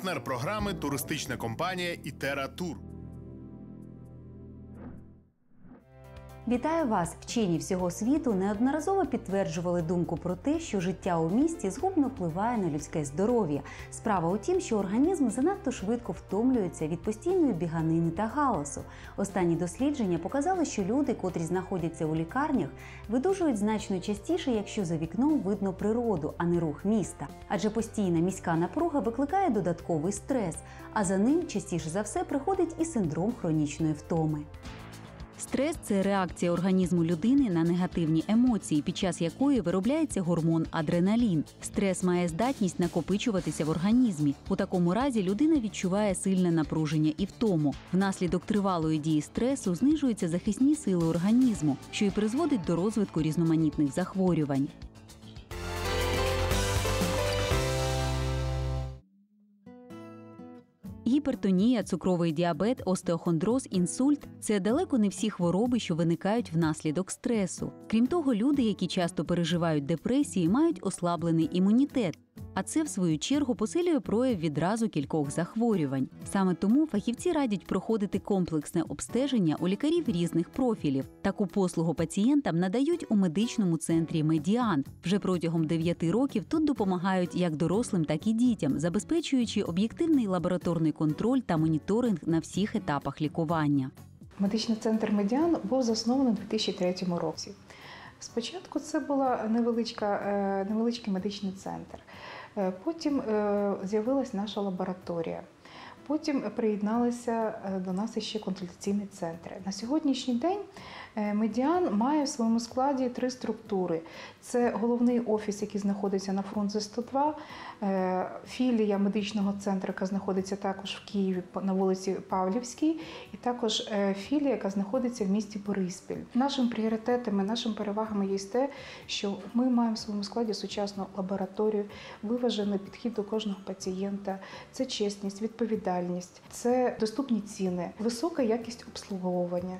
партнер програми туристична компанія Ітера Тур. Вітаю вас! Вчені всього світу неодноразово підтверджували думку про те, що життя у місті згубно впливає на людське здоров'я. Справа у тім, що організм занадто швидко втомлюється від постійної біганини та галасу. Останні дослідження показали, що люди, котрі знаходяться у лікарнях, видужують значно частіше, якщо за вікном видно природу, а не рух міста. Адже постійна міська напруга викликає додатковий стрес, а за ним частіше за все приходить і синдром хронічної втоми. Стрес це реакція організму людини на негативні емоції, під час якої виробляється гормон адреналін. Стрес має здатність накопичуватися в організмі. У такому разі людина відчуває сильне напруження і втому. Внаслідок тривалої дії стресу знижуються захисні сили організму, що й призводить до розвитку різноманітних захворювань. Гіпертонія, цукровий діабет, остеохондроз, інсульт це далеко не всі хвороби, що виникають внаслідок стресу. Крім того, люди, які часто переживають депресії, мають ослаблений імунітет. А це, в свою чергу, посилює прояв відразу кількох захворювань. Саме тому фахівці радять проходити комплексне обстеження у лікарів різних профілів. Таку послугу пацієнтам надають у медичному центрі Медіан. Вже протягом 9 років тут допомагають як дорослим, так і дітям, забезпечуючи об'єктивний лабораторний контроль та моніторинг на всіх етапах лікування. Медичний центр Медіан був заснований у 2003 році. Спочатку це була невеличка, е, невеличкий медичний центр. Е, Потім е, з'явилась наша лабораторія. Потім приєдналися е, до нас ще консультаційні центри. На сьогоднішній день Медіан має в своєму складі три структури: це головний офіс, який знаходиться на Фрунзе 102, е, філія медичного центру, яка знаходиться також в Києві на вулиці Павлівській, і також е, філія, яка знаходиться в місті Бориспіль. Нашим пріоритетами, нашими перевагами є те, що ми маємо в своєму складі сучасну лабораторію, виважений підхід до кожного пацієнта, це чесність, відповідальність, це доступні ціни, висока якість обслуговування.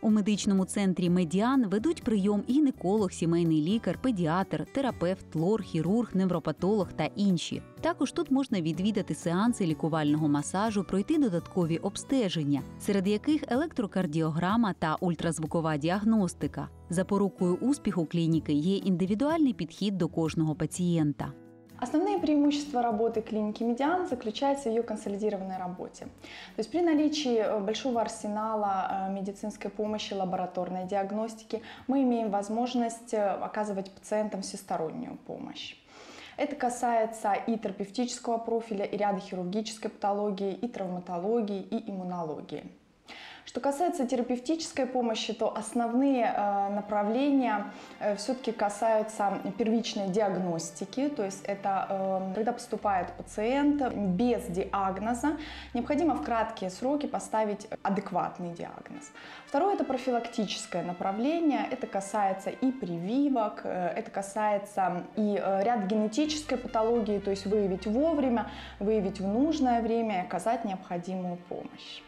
У медичному центрі Медіан ведуть прийом гінеколог, сімейний лікар, педіатр, терапевт, лор, хірург, невропатолог та інші. Також тут можна відвідати сеанси лікувального масажу, пройти додаткові обстеження, серед яких електрокардіограма та ультразвукова діагностика. Запорукою успіху клініки є індивідуальний підхід до кожного пацієнта. Основные преимущества работы клиники Медиан заключаются в ее консолидированной работе. То есть при наличии э, большого арсенала э, медицинской помощи, лабораторной диагностики мы имеем возможность э, оказывать пациентам всестороннюю помощь. Это касается и терапевтического профиля, и ряда хирургической патологии, и травматологии, и иммунологии. Что касается терапевтической помощи, то основные э, направления все-таки касаются первичной диагностики, то есть это э, когда поступает пациент без диагноза, необходимо в краткие сроки поставить адекватный диагноз. Второе это профилактическое направление, это касается и прививок, э, это касается и э, ряд генетической патологии, то есть выявить вовремя, выявить в нужное время и оказать необходимую помощь.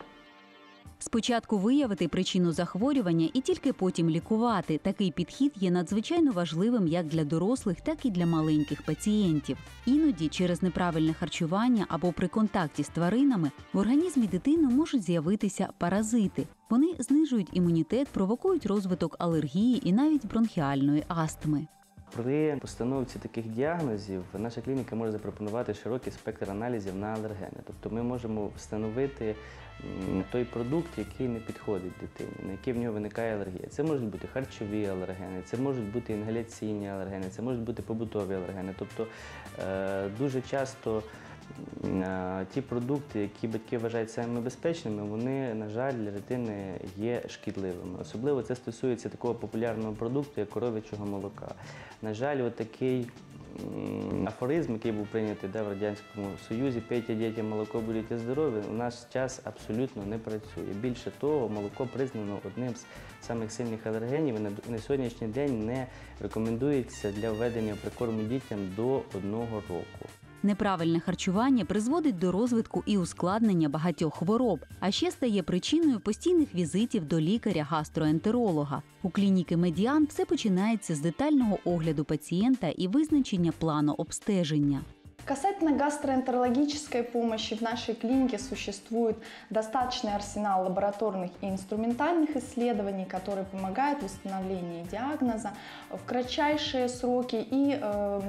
Спочатку виявити причину захворювання і тільки потім лікувати. Такий підхід є надзвичайно важливим як для дорослих, так і для маленьких пацієнтів. Іноді через неправильне харчування або при контакті з тваринами в організмі дитини можуть з'явитися паразити. Вони знижують імунітет, провокують розвиток алергії і навіть бронхіальної астми. При постановці таких діагнозів наша клініка може запропонувати широкий спектр аналізів на алергени. Тобто ми можемо встановити той продукт, який не підходить дитині, на який в нього виникає алергія. Це можуть бути харчові алергени, це можуть бути інгаляційні алергени, це можуть бути побутові алергени. Тобто е, дуже часто ті продукти, які батьки вважають самими безпечними, вони, на жаль, для дитини є шкідливими. Особливо це стосується такого популярного продукту, як коров'ячого молока. На жаль, от такий афоризм, який був прийнятий да, в Радянському Союзі, пейте дітям молоко, будете здорові, у наш час абсолютно не працює. Більше того, молоко признано одним з самих сильних алергенів і на сьогоднішній день не рекомендується для введення прикорму дітям до одного року. Неправильне харчування призводить до розвитку і ускладнення багатьох хвороб, а ще стає причиною постійних візитів до лікаря-гастроентеролога. У клініки Медіан все починається з детального огляду пацієнта і визначення плану обстеження. Касательно гастроэнтерологической помощи, в нашей клинике существует достаточный арсенал лабораторных и инструментальных исследований, которые помогают в восстановлении диагноза в кратчайшие сроки и э,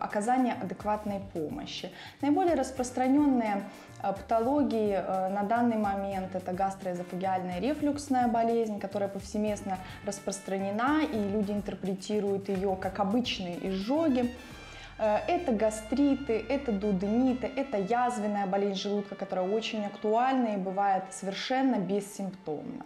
оказание адекватной помощи. Наиболее распространенные э, патологии э, на данный момент это гастроэзофагиальная рефлюксная болезнь, которая повсеместно распространена, и люди интерпретируют ее как обычные изжоги. Э, Это гастриты, это дудениты, это язвенная болезнь желудка, которая очень актуальна и бывает совершенно бессимптомна.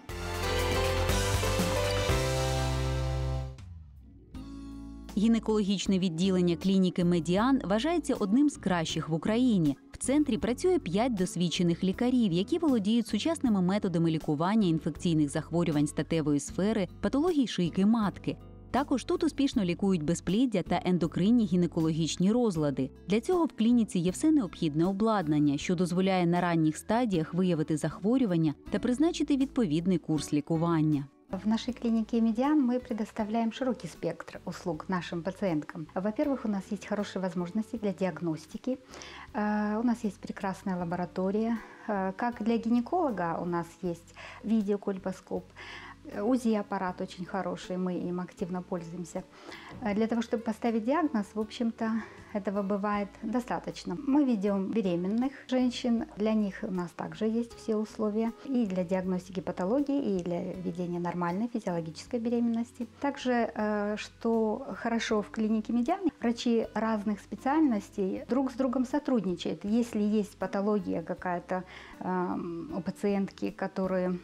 Гінекологічне відділення клініки Медіан вважається одним з кращих в Україні. В центрі працює п'ять досвідчених лікарів, які володіють сучасними методами лікування інфекційних захворювань статевої сфери, патологій шийки матки. Також тут успішно лікують безпліддя та ендокринні гінекологічні розлади. Для цього в клініці є все необхідне обладнання, що дозволяє на ранніх стадіях виявити захворювання та призначити відповідний курс лікування. В нашей клинике «Медиан» мы предоставляем широкий спектр услуг нашим пациенткам. Во-первых, у нас есть хорошие возможности для диагностики. Э, У нас есть прекрасная лаборатория. Э, Как для гинеколога у нас есть видеокольпоскоп, э, УЗИ-аппарат очень хороший, мы им активно пользуемся. Э, Для того, чтобы поставить диагноз, в общем-то, этого бывает достаточно. Мы ведем беременных женщин, для них у нас также есть все условия и для диагностики патологии, и для ведения нормальной физиологической беременности. Также, э, что хорошо в клинике Медиан, врачи разных специальностей друг с другом сотрудничают. Если есть патология какая-то эм, у пациентки, которую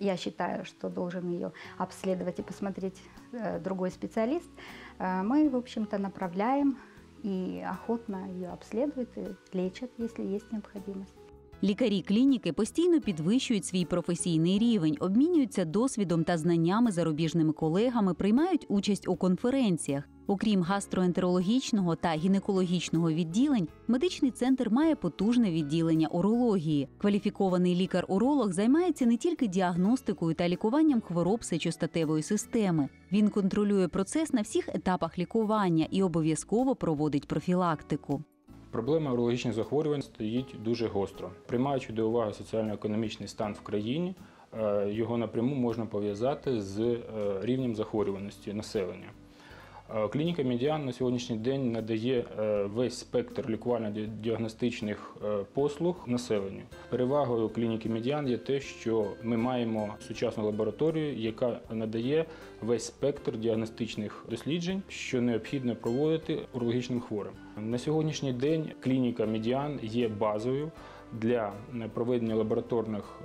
я считаю, что должен ее обследовать и посмотреть э, другой специалист, э, мы, в общем-то, направляем и охотно ее обследуют и лечат, если есть необходимость. Лікарі клініки постійно підвищують свій професійний рівень, обмінюються досвідом та знаннями зарубіжними колегами, приймають участь у конференціях. Окрім гастроентерологічного та гінекологічного відділень, медичний центр має потужне відділення урології. Кваліфікований лікар-уролог займається не тільки діагностикою та лікуванням хвороб сечостатевої системи. Він контролює процес на всіх етапах лікування і обов'язково проводить профілактику. Проблема урологічних захворювань стоїть дуже гостро. Приймаючи до уваги соціально-економічний стан в країні, е, його напряму можна пов'язати з е, рівнем захворюваності населення. Е, Клініка Медіан на сьогоднішній день надає е, весь спектр лікувально-діагностичних е, послуг населенню. Перевагою клініки Медіан є те, що ми маємо сучасну лабораторію, яка надає весь спектр діагностичних досліджень, що необхідно проводити урологічним хворим. На сьогоднішній день клініка Медіан є базою для проведення лабораторних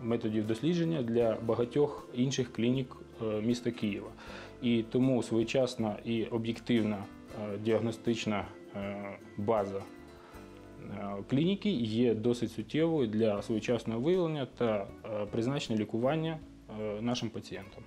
методів дослідження для багатьох інших клінік міста Києва. І тому своєчасна і об'єктивна е, діагностична е, база е, клініки є досить суттєвою для своєчасного виявлення та е, призначення лікування е, нашим пацієнтам.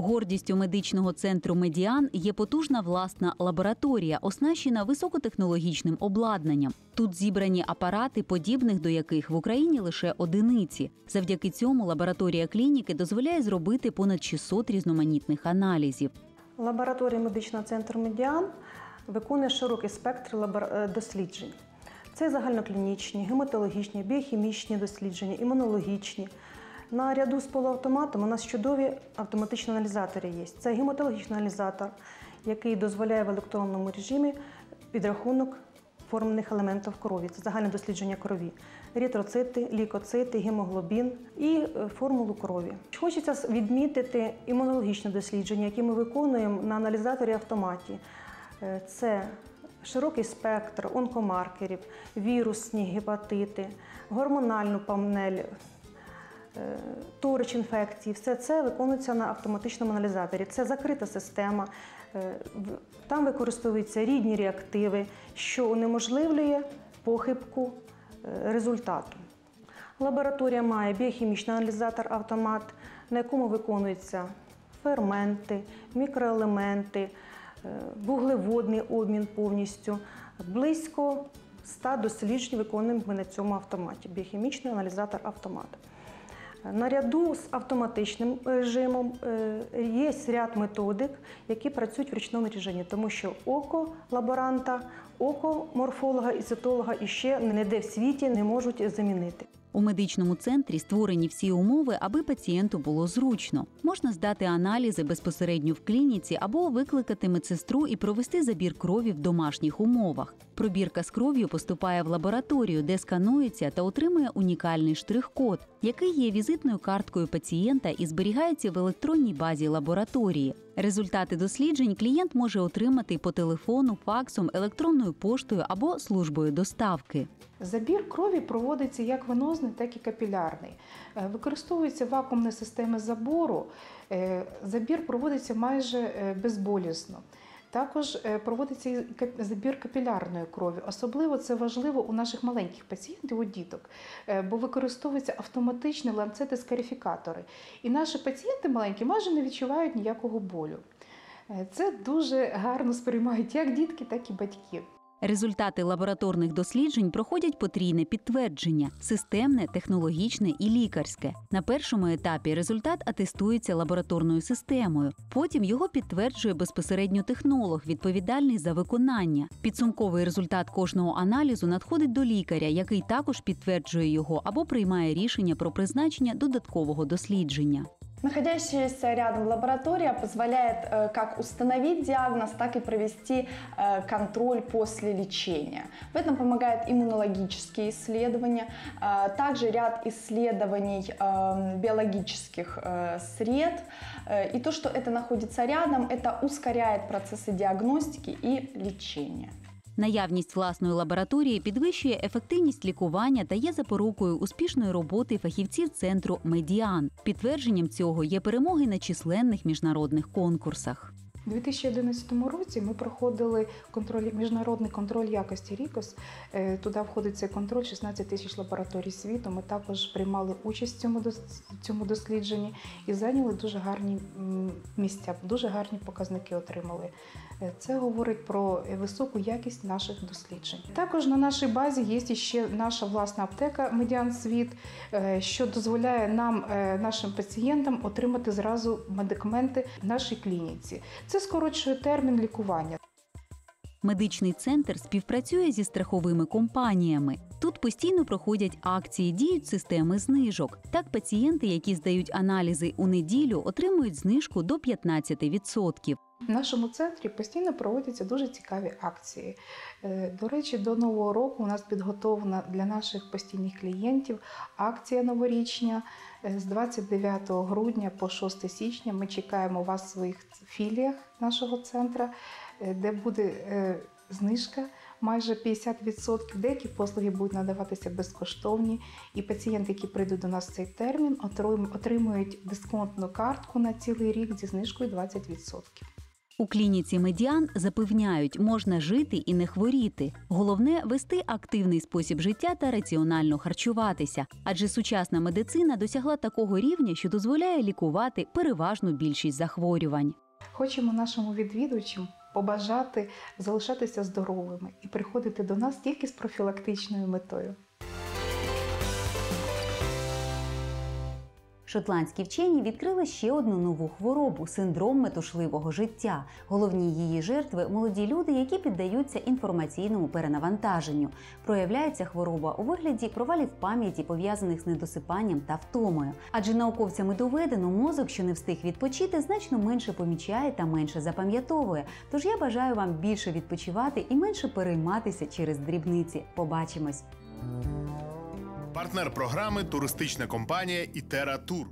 Гордістю медичного центру Медіан є потужна власна лабораторія, оснащена високотехнологічним обладнанням. Тут зібрані апарати, подібних до яких в Україні лише одиниці. Завдяки цьому лабораторія клініки дозволяє зробити понад 600 різноманітних аналізів. Лабораторія медичного центру Медіан виконує широкий спектр е, досліджень. Це загальноклінічні, гематологічні, біохімічні дослідження, імунологічні. На ряду з полуавтоматом у нас чудові автоматичні аналізатори є. Це гематологічний аналізатор, який дозволяє в електронному режимі підрахунок формних елементів крові. Це загальне дослідження крові. Еритроцити, лікоцити, гемоглобін і е, формулу крові. Хочеться відмітити імунологічне дослідження, яке ми виконуємо на аналізаторі автоматі. Е, Це широкий спектр онкомаркерів, вірусні гепатити, гормональну панель, торич інфекції. Все це виконується на автоматичному аналізаторі. Це закрита система. Е, Там використовуються рідні реактиви, що унеможливлює похибку е, результату. Лабораторія має біохімічний аналізатор автомат, на якому виконуються ферменти, мікроелементи, е, вуглеводний обмін повністю. Близько 100 досліджень виконуємо ми на цьому автоматі. Біохімічний аналізатор автомат. Наряду з автоматичним режимом е, є ряд методик, які працюють в ручному режимі, тому що око лаборанта, око морфолога і цитолога іще ніде в світі не можуть замінити. У медичному центрі створені всі умови, аби пацієнту було зручно. Можна здати аналізи безпосередньо в клініці або викликати медсестру і провести забір крові в домашніх умовах. Пробірка з кров'ю поступає в лабораторію, де сканується та отримує унікальний штрих-код, який є візитною карткою пацієнта і зберігається в електронній базі лабораторії. Результати досліджень клієнт може отримати по телефону, факсом, електронною поштою або службою доставки. Забір крові проводиться як венозний, так і капілярний. Е, Використовуються вакуумні системи забору. Е, Забір проводиться майже е, безболісно. Також е, проводиться забір капілярної крові. Особливо це важливо у наших маленьких пацієнтів, у діток, е, бо використовуються автоматичні ланцети-скарифікатори. І наші пацієнти маленькі майже не відчувають ніякого болю. Е, Це дуже гарно сприймають як дітки, так і батьки. Результати лабораторних досліджень проходять потрійне підтвердження системне, технологічне і лікарське. На першому етапі результат атестується лабораторною системою. Потім його підтверджує безпосередньо технолог, відповідальний за виконання. Підсумковий результат кожного аналізу надходить до лікаря, який також підтверджує його або приймає рішення про призначення додаткового дослідження. Находящаяся рядом лаборатория позволяет э, как установить диагноз, так и провести э, контроль после лечения. В этом помогают иммунологические исследования, э, также ряд исследований биологических сред. И то, что это находится рядом, это ускоряет процессы диагностики и лечения. Наявність власної лабораторії підвищує ефективність лікування та є запорукою успішної роботи фахівців центру Медіан. Підтвердженням цього є перемоги на численних міжнародних конкурсах. У 2011 році ми проходили контроль, міжнародний контроль якості РІКОС. Е, Туди входить цей контроль 16 тисяч лабораторій світу. Ми також приймали участь в цьому, цьому дослідженні і зайняли дуже гарні місця, дуже гарні показники отримали. Е, Це говорить про високу якість наших досліджень. Також на нашій базі є ще наша власна аптека Медіан Світ, е, що дозволяє нам, е, нашим пацієнтам, отримати зразу медикаменти в нашій клініці. Це скорочує термін лікування. Медичний центр співпрацює зі страховими компаніями. Тут постійно проходять акції, діють системи знижок. Так, пацієнти, які здають аналізи у неділю, отримують знижку до 15%. В нашому центрі постійно проводяться дуже цікаві акції. Е, До речі, до нового року у нас підготовлена для наших постійних клієнтів акція новорічня Е, з 29 грудня по 6 січня. Ми чекаємо вас в своїх філіях нашого центру, е, де буде знижка. Майже 50%. Деякі послуги будуть надаватися безкоштовні, і пацієнти, які прийдуть до нас в цей термін, отримують дисконтну картку на цілий рік зі знижкою 20%. У клініці Медіан запевняють, можна жити і не хворіти. Головне вести активний спосіб життя та раціонально харчуватися, адже сучасна медицина досягла такого рівня, що дозволяє лікувати переважну більшість захворювань. Хочемо нашим відвідувачам побажати залишатися здоровими і приходити до нас тільки з профілактичною метою. Шотландські вчені відкрили ще одну нову хворобу синдром метушливого життя. Головні її жертви молоді люди, які піддаються інформаційному перенавантаженню. Проявляється хвороба у вигляді провалів пам'яті, пов'язаних з недосипанням та втомою. Адже науковцями доведено, мозок, що не встиг відпочити, значно менше помічає та менше запам'ятовує. Тож я бажаю вам більше відпочивати і менше перейматися через дрібниці. Побачимось! Партнер програми туристична компанія Ітера Тур.